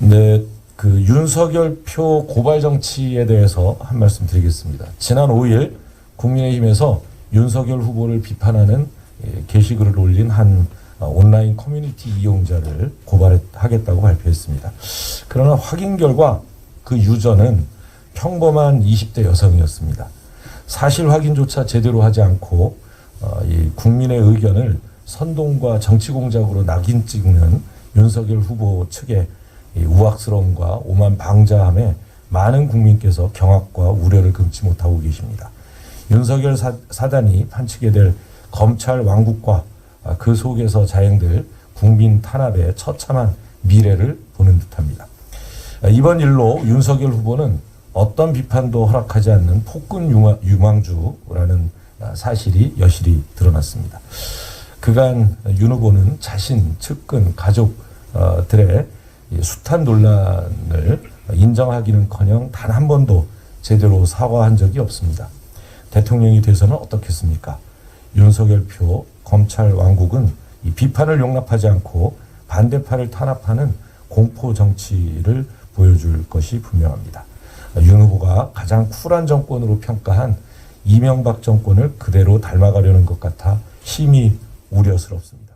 네, 그 윤석열 표 고발 정치에 대해서 한 말씀 드리겠습니다. 지난 5일 국민의힘에서 윤석열 후보를 비판하는 예, 게시글을 올린 한 어, 온라인 커뮤니티 이용자를 고발하겠다고 발표했습니다. 그러나 확인 결과 그 유저는 평범한 20대 여성이었습니다. 사실 확인조차 제대로 하지 않고 어, 이 국민의 의견을 선동과 정치 공작으로 낙인 찍는 윤석열 후보 측의 이 우악스러움과 오만 방자함에 많은 국민께서 경악과 우려를 금치 못하고 계십니다. 윤석열 사, 사단이 판치게 될 검찰 왕국과 아, 그 속에서 자행될 국민 탄압의 처참한 미래를 보는 듯합니다. 아, 이번 일로 윤석열 후보는 어떤 비판도 허락하지 않는 폭군 유망- 유망주라는 아, 사실이 여실히 드러났습니다. 그간 윤 후보는 자신, 측근, 가족들의 이 숱한 논란을 인정하기는커녕 단 한 번도 제대로 사과한 적이 없습니다. 대통령이 돼서는 어떻겠습니까? 윤석열 표 검찰 왕국은 이 비판을 용납하지 않고 반대파를 탄압하는 공포 정치를 보여줄 것이 분명합니다. 윤 후보가 가장 쿨한 정권으로 평가한 이명박 정권을 그대로 닮아가려는 것 같아 심히 우려스럽습니다.